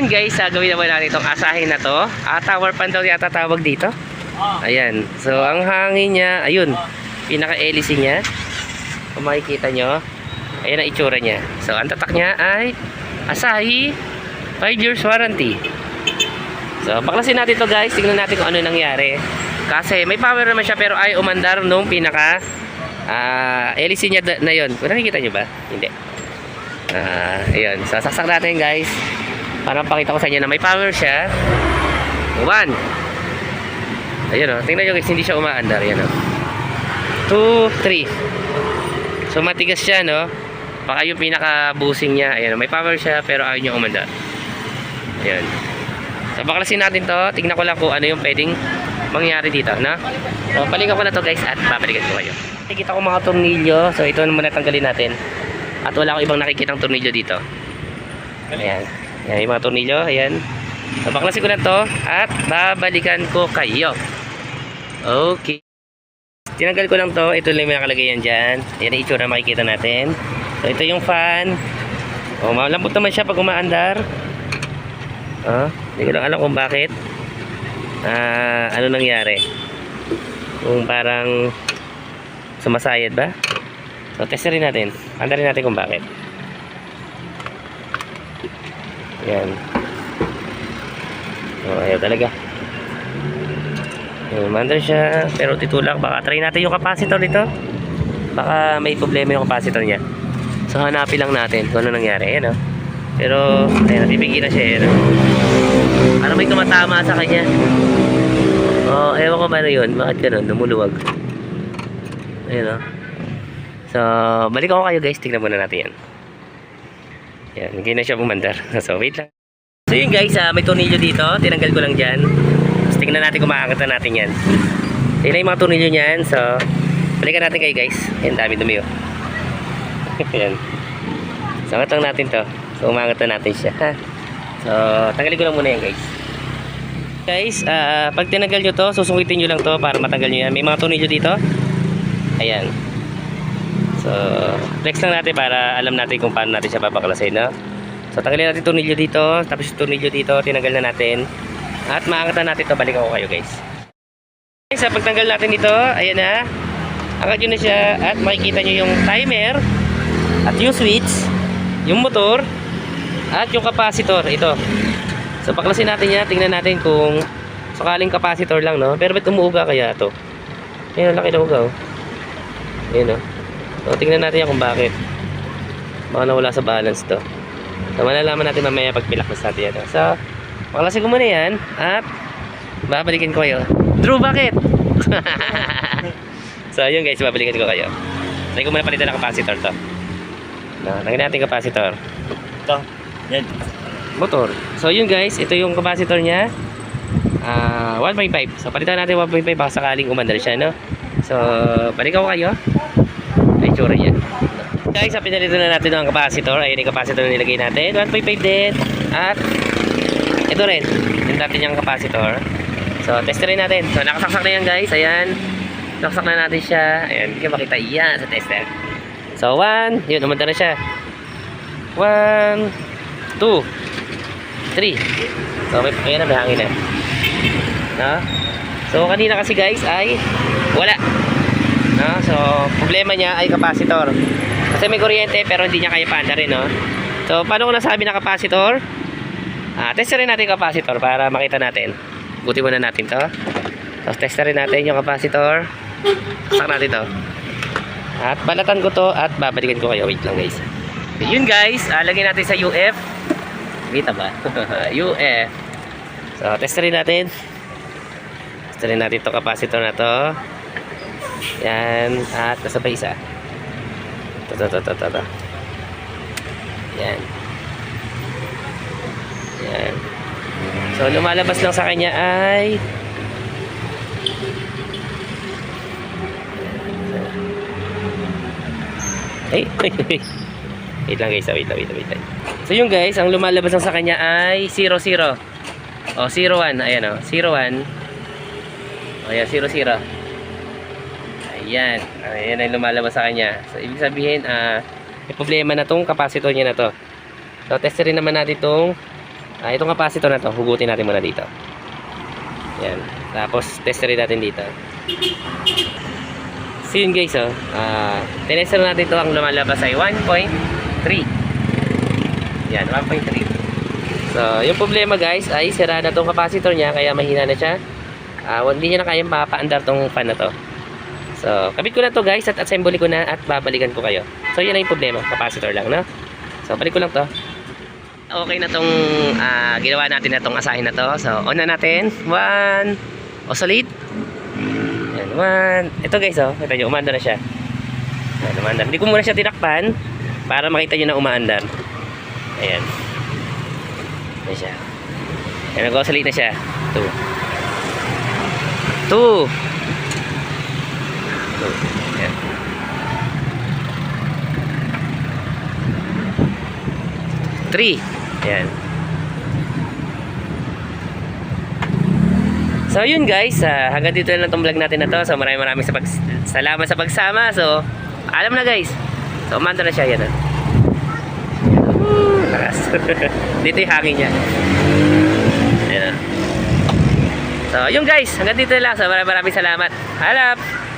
Yun guys, uh, gawin naman natin itong asahin na to. Ah, tower pan daw yata tawag dito. Ayan. So ang hangin niya, ayun. Pinaka-hélice niya. Kung makikita nyo, ayan ang itsura niya. So ang tatak niya ay Asahi 5 years warranty. So baklasin natin to guys. Tingnan natin kung ano nangyari. Kasi may power naman siya pero ay umandar nung pinaka ah hélice niya na yun. Nakikita nyo ba? Hindi. Ah, ayun. So sasaksak natin guys. Para pakita ko sa inyo na may power siya. One. Ayun o. Tingnan nyo guys, hindi siya umaandar. Yan o. Two, three. So matigas siya no. Baka yung pinaka-busing niya. Ayan, may power siya pero ayaw niya umandar. Ayan. So baklasin natin to. Tingnan ko lang kung ano yung pwedeng mangyari dito. No? So balikan ko na to guys at babalikan ko kayo. Nakikita ko mga tornilyo. So ito naman natanggalin natin. At wala ko ibang nakikitang tornilyo dito. Ayan. Ayan yung mga tornilyo. Ayan. So baklasin ko na to at babalikan ko kayo. Okay. Tinanggal ko lang to. Ito lang yung nakalagay yan dyan. Ayan ang itsura makikita natin. So ito yung fan. Oh, malambot naman siya pag umaandar. Oh, hindi ko lang alam kung bakit. Ah, ano nangyari? Kung parang sumasayad ba? So testerin natin. Andarin natin kung bakit. Yan. Oh, ayaw talaga. Yan, siya. Pero titulak. Baka try natin yung capacitor nito. Baka may problema yung capacitor niya. So hanapin lang natin kung ano nangyari. Ayan o. Pero, ayan, natibigin na siya. Ayan, o. Parang may tumatama sa kanya. Oh, ewan ko ba na yun. Bakit ganun? Lumuluwag. Ayan o. So, balik ako kayo guys. Tingnan muna natin yan. Yan, hindi na siya bumandar. So, wait lang. So yun guys, ah, may tornilyo dito. Tinanggal ko lang dyan. Tapos tingnan natin kung makakita natin yan. Na yung mga tornilyo niyan. So, balikan natin kayo guys. Yan, dami dumi oh. Yan. So, angat lang natin to. So, umangat na natin siya. So, tanggalin ko lang muna yan guys. Guys, ah, pag tinanggal nyo to, susungitin nyo lang to para matanggal nyo yan. May mga tornilyo dito. Ayan. So, flex lang natin para alam natin kung paano natin siya babaklasin, no? So, tanggalin natin tornilyo dito, tapos yung tornilyo dito, tinanggal na natin. At maangat na natin ito, balik ako kayo, guys. Guys, sa pagtanggal natin ito, ayan na. Angat nyo na siya at makikita nyo yung timer at yung switch, yung motor, at yung capacitor, ito. So, paklasin natin yan, tingnan natin kung sakaling capacitor lang, no? Pero ba't umuuga kaya ito? Ayan, laki na uga, oh. Ayan, oh. So, tingnan natin yan kung bakit. Baka nawala sa balance to. So, malalaman natin mamaya pag pilaklas natin yan. So, paklasin ko muna yan. At, babalikin ko kayo. Drew, bakit? so, yun guys, babalikin ko kayo. Try ko muna palitan ng capacitor to. No, tanggalin natin capacitor. Ito. Yan. Motor. So, yun guys, ito yung capacitor niya. Ah, 1.5. So, palitan natin 1.5 baka sakaling umandar siya, no? So, balikan ko kayo. Ay, tsura niya. Guys, sa pinalitan na natin ng capacitor. Ayun yung capacitor na nilagay natin. 1.5 din. At, ito rin. Yung natin yung capacitor. So, testerin natin. So, nakasaksak na yan guys. Ayan. Nakasaksak na natin siya. Ayan, hindi ka makita yan sa tester. So, 1. Yun, umandar na siya. 1, 2, 3. So, may, ayan na, may hangin na. No? So, kanina kasi guys ay wala. No? So, problema niya ay capacitor. Kasi may kuryente pero hindi niya kaya paandarin, no? So, paano ko nasabi na capacitor? Ah, testerin natin yung capacitor para makita natin. Buti muna natin to. Tapos testerin natin yung capacitor. Sak natin to. At balatan ko to at babalikan ko kayo. Wait lang guys. Yun guys, ah, natin sa UF. Kita ba? UF. So, testerin natin. Testerin natin to capacitor na to. Yan. At nasa pa isa. Ito, ito, ito, ito, ito. Yan. Yan. So, lumalabas lang sa kanya ay ay. Wait lang guys, wait lang, wait wait. So yung guys, ang lumalabas lang sa kanya ay 00. O, 01. Ayan o, 01. O, yan, 00. Ayan. Ayan ang lumalabas sa kanya. So, ibig sabihin, ah, may problema na tong capacitor niya na to. So, testerin naman natin tong Ah, itong capacitor na to, hugutin natin muna dito. Yan. Tapos, test rin natin dito. So yun guys, oh. Ah, tinester natin ito ang lumalabas ay 1.3. Yan, 1.3. So, yung problema guys ay sira na tong capacitor niya kaya mahina na siya. Ah, hindi niya na kayang mapaandar tong fan na to. So, kabit ko na to guys at assemble ko na at babalikan ko kayo. So, yun na yung problema. Capacitor lang, no? So, balik ko lang to. Okay na tong ah, ginawa natin na tong asahin na to. So, on na natin. One. Oscillate. Yan, one. Ito guys, oh. Kita nyo, umaandar na siya. Yan, umaandar. Hindi ko muna siya tinakpan para makita nyo na umaandar. Ayan. Ayan siya. Ayan, nag-oscillate na siya. Two. Two. Two. Ayan. Three. Ayan. So yun guys, ah, hanggang dito na lang itong vlog natin na to. So maraming maraming sa pag salamat sa pagsama. So alam na guys. So umanda na siya yan. Woo, Lakas. dito yung hangin niya. Ayan. ah. So yun guys, hanggang dito na lang. So maraming maraming salamat. Halap!